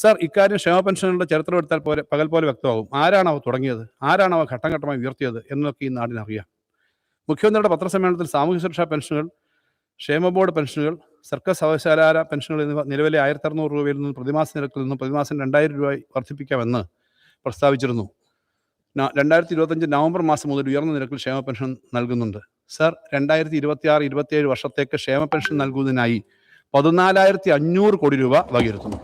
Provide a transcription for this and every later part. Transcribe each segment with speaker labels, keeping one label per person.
Speaker 1: Sir ഇക്കാര്യം ക്ഷേമ പെൻഷനുകളുടെ ചരിത്രം എടുത്താൽ പോലെ പകൽ പോലെ വ്യക്തമാകും. ആരാണവ തുടങ്ങിയത്? ആരാണവ ഘട്ടം ഘട്ടമായി ഉയർത്തിയത് എന്നൊക്കെ ഈ നാടിനറിയാം മുഖ്യമന്ത്രിയുടെ പത്രസമ്മേളനത്തിൽ സാമൂഹ്യ സുരക്ഷാ പെൻഷനുകൾ ക്ഷേമ ബോർഡ് പെൻഷനുകൾ സർക്കാർ സർവകലാശാല പെൻഷനുകൾ എന്നിവ നിലവിലെ ആയിരത്തി അറുന്നൂറ് രൂപയിൽ നിന്നും പ്രതിമാസ നിരക്കിൽ നിന്നും പ്രതിമാസം രണ്ടായിരം രൂപയായി വർദ്ധിപ്പിക്കാമെന്ന് പ്രസ്താവിച്ചിരുന്നു. രണ്ടായിരത്തി ഇരുപത്തഞ്ച് നവംബർ മാസം മുതൽ ഉയർന്ന നിരക്കിൽ ക്ഷേമ പെൻഷൻ നൽകുന്നുണ്ട്. സർ രണ്ടായിരത്തി ഇരുപത്തി ആറ് ഇരുപത്തിയേഴ് വർഷത്തേക്ക് ക്ഷേമ പെൻഷൻ നൽകുന്നതിനായി പതിനാലായിരത്തി അഞ്ഞൂറ് കോടി രൂപ വകയിരുത്തുന്നു.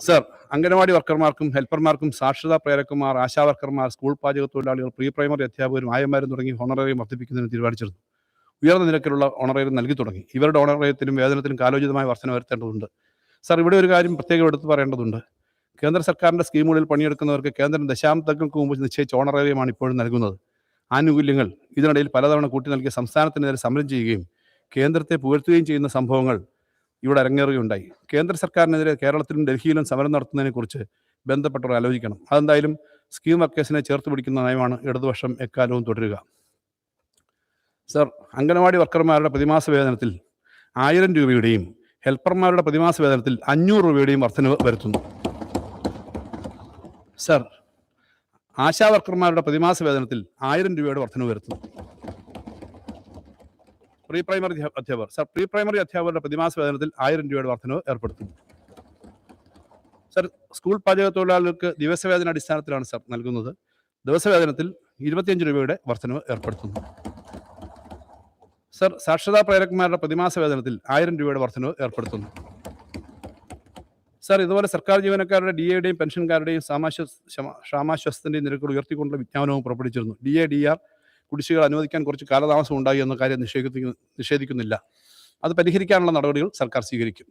Speaker 1: സർ അംഗനവാടി വർക്കർമാർക്കും ഹെൽപ്പർമാർക്കും സാക്ഷരതാ പ്രേരകന്മാർ ആശാ വർക്കർമാർ സ്കൂൾ പാചക തൊഴിലാളികൾ പ്രീ പ്രൈമറി അധ്യാപകരും ആയമാരും തുടങ്ങി ഹോണറേറിയം വർദ്ധിപ്പിക്കുന്നതിന് തീരുമാനിച്ചിരുന്നു. ഉയർന്ന നിരക്കിലുള്ള ഓണറേറിയം നൽകി തുടങ്ങി. ഇവരുടെ ഓണറേറിയത്തിനും വേതനത്തിനും കാലോചിതമായ വർധന വരുത്തേണ്ടതുണ്ട്. സർ ഇവിടെ ഒരു കാര്യം പ്രത്യേകം എടുത്തു പറയേണ്ടതുണ്ട്. കേന്ദ്ര സർക്കാരിന്റെ സ്കീമുകളിൽ പണിയെടുക്കുന്നവർക്ക് കേന്ദ്രം ദശാബ്ദങ്ങൾക്ക് മുമ്പ് നിശ്ചയിച്ച ഓണറേറിയമാണ് ഇപ്പോഴും നൽകുന്നത്. ആനുകൂല്യങ്ങൾ ഇതിനിടയിൽ പലതവണ കൂട്ടി നൽകിയ സംസ്ഥാനത്തിനെതിരെ സമരം ചെയ്യുകയും കേന്ദ്രത്തെ പുകഴ്ത്തുകയും ചെയ്യുന്ന സംഭവങ്ങൾ ഇവിടെ അരങ്ങേറുകയുണ്ടായി. കേന്ദ്ര സർക്കാരിനെതിരെ കേരളത്തിലും ഡൽഹിയിലും സമരം നടത്തുന്നതിനെക്കുറിച്ച് ബന്ധപ്പെട്ടവർ ആലോചിക്കണം. അതെന്തായാലും സ്കീം വർക്കേഴ്സിനെ ചേർത്ത് പിടിക്കുന്ന നയമാണ് ഇടതുപക്ഷം എക്കാലവും തുടരുക. സർ അംഗനവാടി വർക്കർമാരുടെ പ്രതിമാസ വേതനത്തിൽ ആയിരം രൂപയുടെയും ഹെൽപ്പർമാരുടെ പ്രതിമാസ വേതനത്തിൽ അഞ്ഞൂറ് രൂപയുടെയും വർധനവ് വരുത്തുന്നു. സർ ആശാ വർക്കർമാരുടെ പ്രതിമാസ വേതനത്തിൽ ആയിരം രൂപയുടെ വർധനവ് വരുത്തുന്നു. പ്രീ പ്രൈമറി അധ്യാപകർ. സർ പ്രീ പ്രൈമറി അധ്യാപകരുടെ പ്രതിമാസ വേതനത്തിൽ ആയിരം രൂപയുടെ വർധനവ് ഏർപ്പെടുത്തും. സർ സ്കൂൾ പാചക തൊഴിലാളികൾക്ക് ദിവസവേതന അടിസ്ഥാനത്തിലാണ് സർ നൽകുന്നത്. ദിവസവേതനത്തിൽ ഇരുപത്തിയഞ്ച് രൂപയുടെ വർധനവ് ഏർപ്പെടുത്തുന്നു. സർ സാക്ഷരതാ പ്രേരകന്മാരുടെ പ്രതിമാസ വേതനത്തിൽ ആയിരം രൂപയുടെ വർധനവ് ഏർപ്പെടുത്തുന്നു. സർ ഇതുപോലെ സർക്കാർ ജീവനക്കാരുടെ ഡി എയുടെയും പെൻഷൻകാരുടെയും സാമാശ്വ ശമ- നിരക്കുകൾ ഉയർത്തിക്കൊണ്ടുള്ള വിജ്ഞാപനവും പുറപ്പെടുവിച്ചിരുന്നു. ഡി എ ഡി ആർ കുടിശ്ശികൾ അനുവദിക്കാൻ കുറച്ച് കാലതാമസം ഉണ്ടായി എന്ന കാര്യം നിഷേധിക്കുന്നു നിഷേധിക്കുന്നില്ല. അത് പരിഹരിക്കാനുള്ള നടപടികൾ സർക്കാർ സ്വീകരിക്കും.